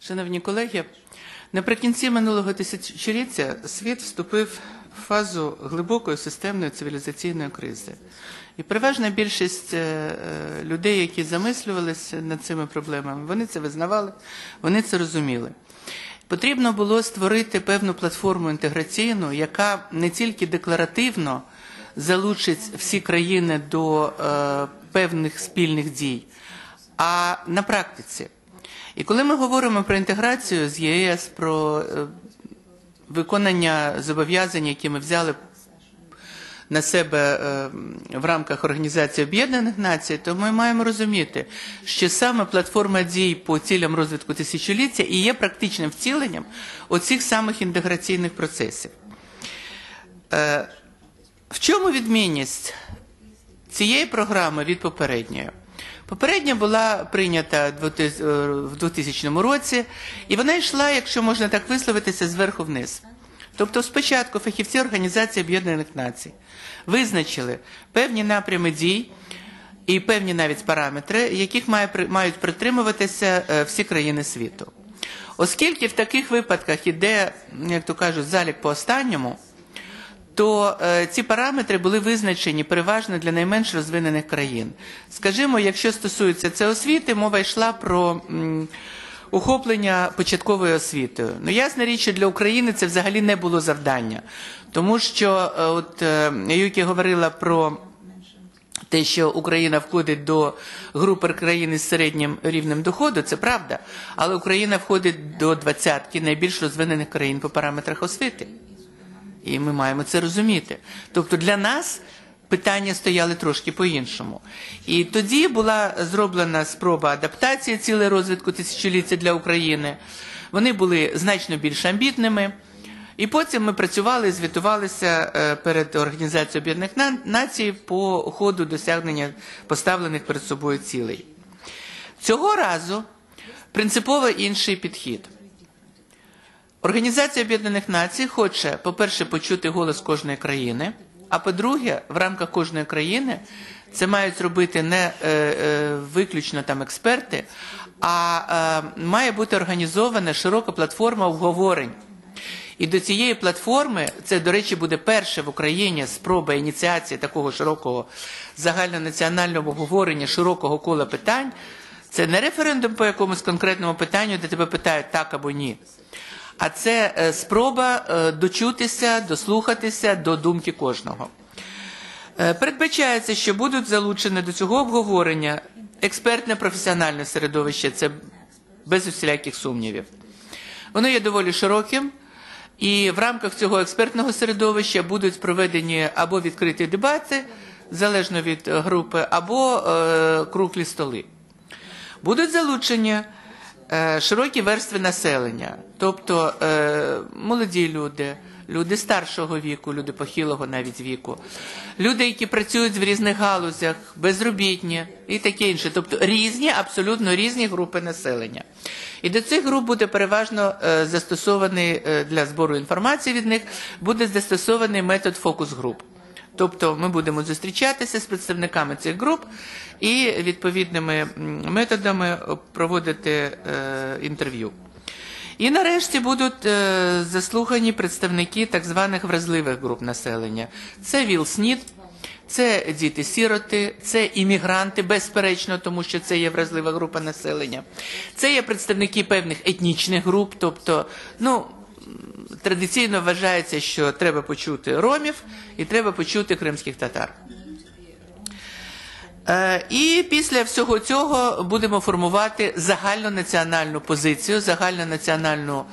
Шановні колеги, наприкінці минулого тисячоліття світ вступив в фазу глибокої системної цивілізаційної кризи. І переважна більшість е, е, людей, які замислювалися над цими проблемами, вони це визнавали, вони це розуміли. Потрібно було створити певну платформу інтеграційну, яка не тільки декларативно залучить всі країни до е, певних спільних дій, а на практиці. І коли ми говоримо про інтеграцію з ЄС, про е, виконання зобов'язань, які ми взяли на себе е, в рамках Організації Об'єднаних Націй, то ми маємо розуміти, що саме платформа дій по цілям розвитку тисячоліття і є практичним втіленням оцих самих інтеграційних процесів. Е, В чому відмінність цієї програми від попередньої? Попередня була прийнята в 2000 році, і вона йшла, якщо можна так висловитися, зверху вниз. Тобто, спочатку фахівці Організації Об'єднаних Націй визначили певні напрями дій і певні навіть параметри, яких мають притримуватися е, всі країни світу. Оскільки в таких випадках іде, як то кажуть, залік по останньому, то е, ці параметри були визначені переважно для найменш розвинених країн. Скажімо, якщо стосується це освіти, мова йшла про м, охоплення початковою освітою. Ну, ясна річ, що для України це взагалі не було завдання, тому що е, от е, Юкі говорила про. Те, що Україна входить до групи країн з середнім рівнем доходу, це правда. Але Україна входить до двадцятки найбільш розвинених країн по параметрах освіти. І ми маємо це розуміти. Тобто для нас питання стояли трошки по-іншому. І тоді була зроблена спроба адаптації цілей розвитку тисячоліття для України. Вони були значно більш амбітними. І потім ми працювали, звітувалися е, перед Організацією Об'єднаних Націй по ходу досягнення поставлених перед собою цілей. Цього разу принципово інший підхід. Організація Об'єднаних Націй хоче, по-перше, почути голос кожної країни, а по-друге, в рамках кожної країни це мають робити не е, е, виключно там експерти, а е, має бути організована широка платформа обговорень. І до цієї платформи, це, до речі, буде перша в Україні спроба ініціації такого широкого загальнонаціонального обговорення, широкого кола питань. Це не референдум по якомусь конкретному питанню, де тебе питають так або ні. А це е, спроба е, дочутися, дослухатися до думки кожного. Е, передбачається, що будуть залучені до цього обговорення експертне професіональне середовище, це без усіляких сумнівів. Воно є доволі широким, і в рамках цього експертного середовища будуть проведені або відкриті дебати, залежно від групи, або е, круглі столи. Будуть залучені широкі верстви населення, тобто е, молоді люди, люди старшого віку, люди похилого навіть віку, люди, які працюють в різних галузях, безробітні і таке інше, тобто різні, абсолютно різні групи населення. І до цих груп буде переважно е, застосований для збору інформації від них, буде застосований метод фокус груп. Тобто ми будемо зустрічатися з представниками цих груп і відповідними методами проводити е, інтерв'ю. І нарешті будуть е, заслухані представники так званих вразливих груп населення. Це ВІЛ-СНІД, це діти-сіроти, це іммігранти, безперечно, тому що це є вразлива група населення. Це є представники певних етнічних груп, тобто, ну, традиційно вважається, що треба почути ромів і треба почути кримських татар. Е, і після всього цього будемо формувати загальнонаціональну позицію, загальнонаціональну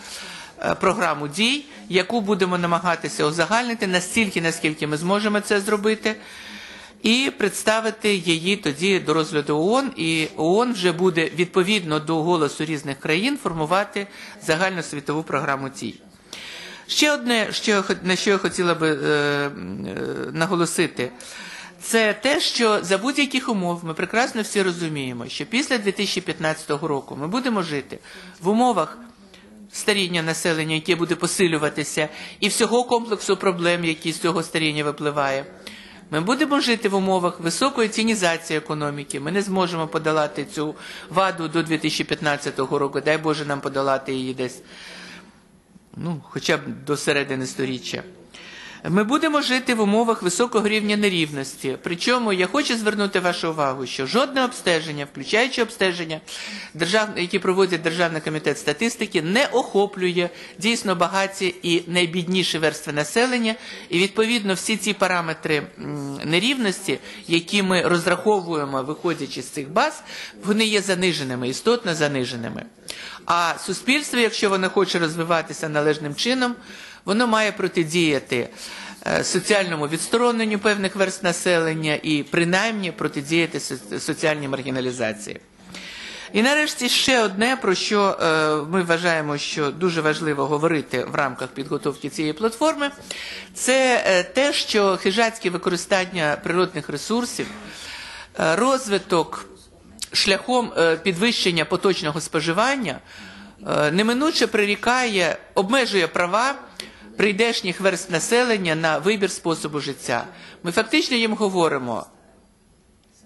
е, програму дій, яку будемо намагатися узагальнити настільки, наскільки ми зможемо це зробити, і представити її тоді до розгляду ООН. І ООН вже буде відповідно до голосу різних країн формувати загальносвітову програму дій. Ще одне, що, на що я хотіла би е, е, наголосити, це те, що за будь-яких умов ми прекрасно всі розуміємо, що після 2015 року ми будемо жити в умовах старіння населення, яке буде посилюватися, і всього комплексу проблем, які з цього старіння випливає. Ми будемо жити в умовах високої цінізації економіки. Ми не зможемо подолати цю ваду до 2015 року. Дай Боже нам подолати її десь ну, хоча б до середини сторіччя. Ми будемо жити в умовах високого рівня нерівності. Причому я хочу звернути вашу увагу, що жодне обстеження, включаючи обстеження, які проводить Державний комітет статистики, не охоплює дійсно багаті і найбідніші верстви населення. І відповідно всі ці параметри нерівності, які ми розраховуємо, виходячи з цих баз, вони є заниженими, істотно заниженими. А суспільство, якщо воно хоче розвиватися належним чином, воно має протидіяти е, соціальному відстороненню певних верст населення і принаймні протидіяти соціальній маргіналізації. І нарешті ще одне, про що е, ми вважаємо, що дуже важливо говорити в рамках підготовки цієї платформи, це е, те, що хижацьке використання природних ресурсів, розвиток шляхом е, підвищення поточного споживання е, неминуче прирікає, обмежує права прийдешніх верст населення на вибір способу життя. Ми фактично їм говоримо,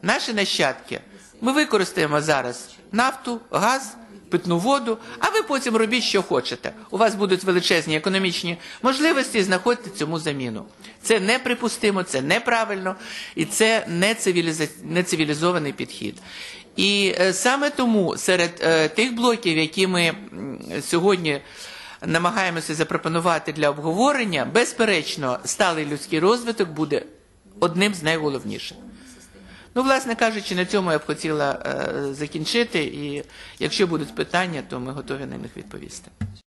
наші нащадки, ми використаємо зараз нафту, газ, питну воду, а ви потім робіть, що хочете. У вас будуть величезні економічні можливості, знаходьте цьому заміну. Це неприпустимо, це неправильно і це не, цивілізований підхід. І е, саме тому серед е, тих блоків, які ми сьогодні намагаємося запропонувати для обговорення, безперечно, сталий людський розвиток буде одним з найголовніших. Ну, власне кажучи, на цьому я б хотіла е, закінчити, і якщо будуть питання, то ми готові на них відповісти.